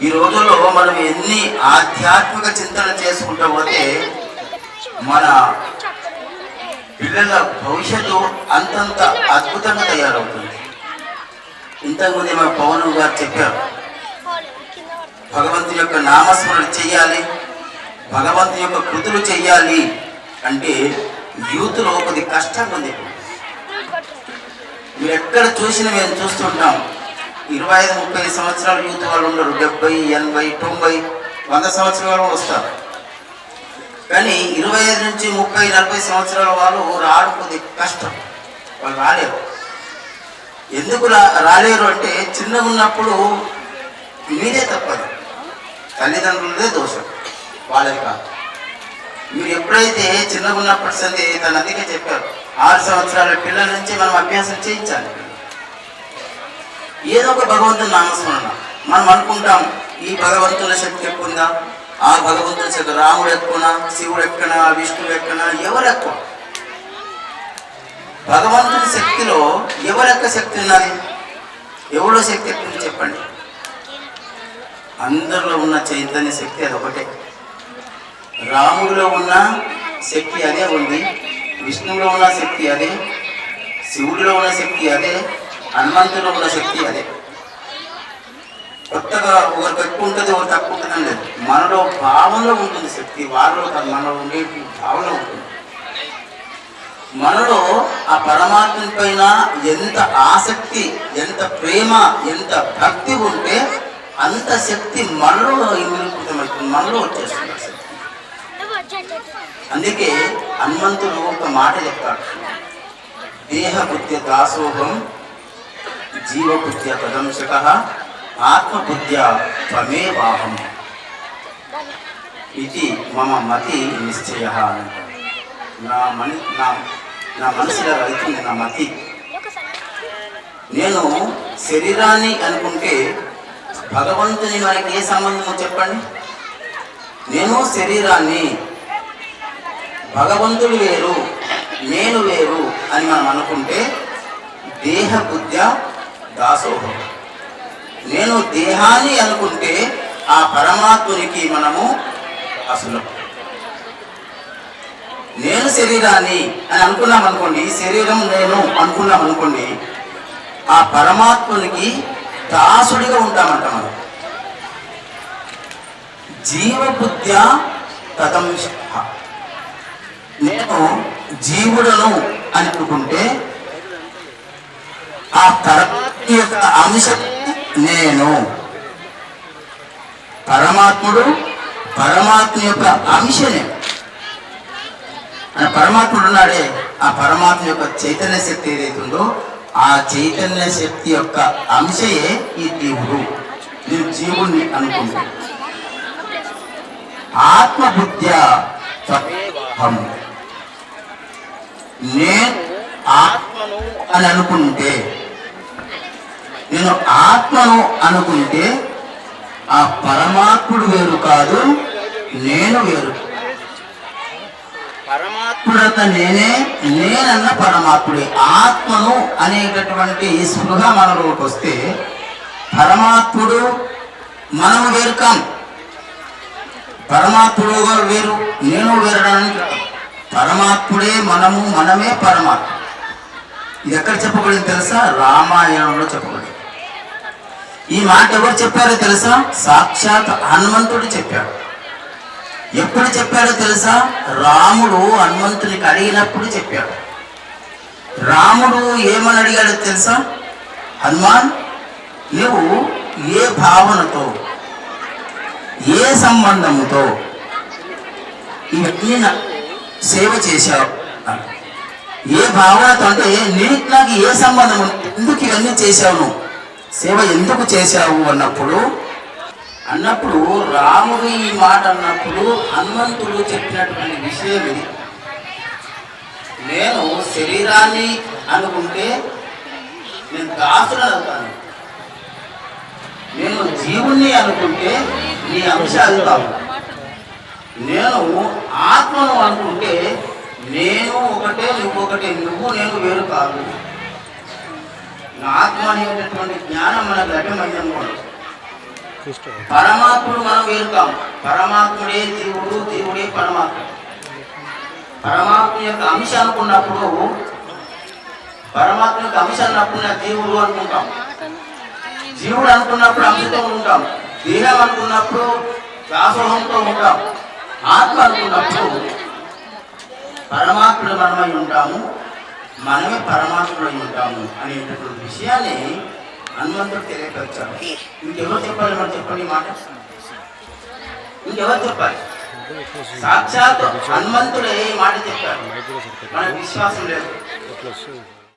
ఈ రోజుల్లో మనం ఎన్ని ఆధ్యాత్మిక చింతన చేసుకుంటూ పోతే మన పిల్లల భవిష్యత్తు అంతంత అద్భుతంగా తయారవుతుంది. ఇంతకుముందే మా పవన్ గారు చెప్పారు భగవంతుని యొక్క నామస్మరణ చేయాలి భగవంతుని యొక్క కృతులు చేయాలి అంటే యూత్లో కొద్ది కష్టంగా ఉంది. మీరు ఎక్కడ చూసినా మేము చూస్తుంటాం ఇరవై ఐదు ముప్పై సంవత్సరాల యూత్ వాళ్ళు ఉండరు. డెబ్బై ఎనభై తొంభై వంద సంవత్సరాల వాళ్ళు వస్తారు. కానీ ఇరవై ఐదు నుంచి ముప్పై నలభై సంవత్సరాల వాళ్ళు రావడం కొద్ది కష్టం. వాళ్ళు రాలేరు. ఎందుకు రా రాలేరు అంటే చిన్నగా ఉన్నప్పుడు మీరే తప్పదు. తల్లిదండ్రులదే దోషం. వాళ్ళది కాదు. మీరు ఎప్పుడైతే చిన్నగా ఉన్నప్పటి సంది తను అందుకే చెప్పారు. ఆరు సంవత్సరాల పిల్లల నుంచి మనం అభ్యాసం చేయించాలి. ఏదో ఒక భగవంతుని నామస్మరణ మనం అనుకుంటాం ఈ భగవంతుని శక్తి ఎక్కువ ఉందా ఆ భగవంతుని శక్తి రాముడు ఎక్కువనా? శివుడు ఎక్కనా విష్ణువు ఎక్కనా ఎవరు ఎక్కువ? భగవంతుని శక్తిలో ఎవరెక్క శక్తి ఉన్నది? ఎవరో శక్తి ఎక్కువ చెప్పండి. అందరిలో ఉన్న చైతన్య శక్తి అది ఒకటే. రాముడిలో ఉన్న శక్తి అదే ఉంది విష్ణువులో ఉన్న శక్తి అదే శివుడిలో ఉన్న శక్తి అదే హనుమంతుడు ఉన్న శక్తి అదే. కొత్తగా ఒకరికి ఎక్కువ ఉంటుంది ఒకరు తక్కువ ఉంటుంది లేదు. మనలో భావంలో ఉంటుంది శక్తి. వారిలో తన మనలో ఉండే భావంలో ఉంటుంది. మనలో ఆ పరమాత్మ పైన ఎంత ఆసక్తి ఎంత ప్రేమ ఎంత భక్తి ఉంటే అంత శక్తి మనలో ఇమిలికృతమవుతుంది మనలో వచ్చేస్తుంది శక్తి. అందుకే హనుమంతుడు ఒక మాట చెప్తాడు. దేహబుద్ధ్య దాసోహం జీవబుద్ధ్య తదంశక ఆత్మబుద్ధ్య త్వమేవాహం ఇది మమ మతి నిశ్చయ నా మని నా నా మనసులో వెళ్తుంది నా మతి. నేను శరీరాన్ని అనుకుంటే భగవంతుని మనకి ఏ సంబంధమో చెప్పండి? నేను శరీరాన్ని భగవంతుడు వేరు నేను వేరు అని మనం అనుకుంటే దేహ బుద్ధ దాసోహం. నేను దేహాన్ని అనుకుంటే ఆ పరమాత్మునికి మనము అసలు. నేను శరీరాన్ని అని అనుకున్నాం అనుకోండి శరీరం నేను అనుకున్నాం అనుకోండి ఆ పరమాత్మునికి దాసుడిగా ఉంటామంట మనం. జీవబుద్ధ్య తదంశ నేను జీవుడను అనుకుంటే ఆ పరమాత్మ యొక్క అంశం. నేను పరమాత్ముడు పరమాత్మ యొక్క అంశనే ఆ పరమాత్ముడు ఉన్నాడే. ఆ పరమాత్మ యొక్క చైతన్య శక్తి ఏదైతే ఉందో ఆ చైతన్య శక్తి యొక్క అంశయే ఈ దేవుడు. నేను జీవుణ్ణి అనుకుంటాను ఆత్మబుద్ధ్య తమేవాహం నేను ఆత్మను అని అనుకుంటే నేను ఆత్మను అనుకుంటే ఆ పరమాత్ముడు వేరు కాదు నేను వేరు. పరమాత్ముడత నేనే నేనన్న పరమాత్ముడే. ఆత్మను అనేటటువంటి స్పృహ మనలోకి వస్తే పరమాత్ముడు మనము వేరు కాం. పరమాత్ముడు వేరు నేను వేరడానికి పరమాత్ముడే మనము మనమే పరమాత్మ. ఇది ఎక్కడ చెప్పబడింది తెలుసా? రామాయణంలో చెప్పబడింది. ఈ మాట ఎవరు చెప్పారో తెలుసా? సాక్షాత్ హనుమంతుడు చెప్పాడు. ఎప్పుడు చెప్పాడో తెలుసా? రాముడు హనుమంతునికి అడిగినప్పుడు చెప్పాడు. రాముడు ఏమని అడిగాడో తెలుసా? హనుమాన్ నువ్వు ఏ భావనతో ఏ సంబంధముతో ఇవన్నీ నా- సేవ చేశావు? ఏ భావనతో అంటే నీకు నాకు ఏ సంబంధం ఎందుకు ఇవన్నీ చేశావు నువ్వు? సేవ ఎందుకు చేశావు అన్నప్పుడు? అన్నప్పుడు రాముడు ఈ మాట అన్నప్పుడు హనుమంతుడు చెప్పినటువంటి విషయం ఇది. నేను శరీరాన్ని అనుకుంటే నేను దాసుడు అవుతాను. నేను జీవుణ్ణి అనుకుంటే నీ అంశాలు కావు. నేను ఆత్మను అనుకుంటే నేను ఒకటే నువ్వు ఒకటే నువ్వు నేను వేరు కాదు. ఆత్మ అనేటటువంటి జ్ఞానం మనకు లభ్యమైంది అనుకోండి పరమాత్ముడు మనం వేరుకాం పరమాత్ముడే జీవుడు జీవుడే పరమాత్మ. పరమాత్మ యొక్క అంశ అనుకున్నప్పుడు పరమాత్మ యొక్క అంశ అన్నప్పుడు జీవుడు అనుకుంటాం. జీవుడు అనుకున్నప్పుడు అంశతో ఉంటాం. దేహం అనుకున్నప్పుడు దాసోహంతో ఉంటాం. ఆత్మ అనుకున్నప్పుడు పరమాత్ముడు మనమై ఉంటాము. మనమే పరమాత్ముడై ఉంటాము అనేటటువంటి విషయాన్ని హనుమంతుడు తెలియపరిచాడు. ఇంకెవరు చెప్పాలి మనం చెప్పండి మాట? ఇంకెవరు చెప్పాలి? సాక్షాత్ హనుమంతుడే మాట చెప్పాడు. మనకు విశ్వాసం లేదు.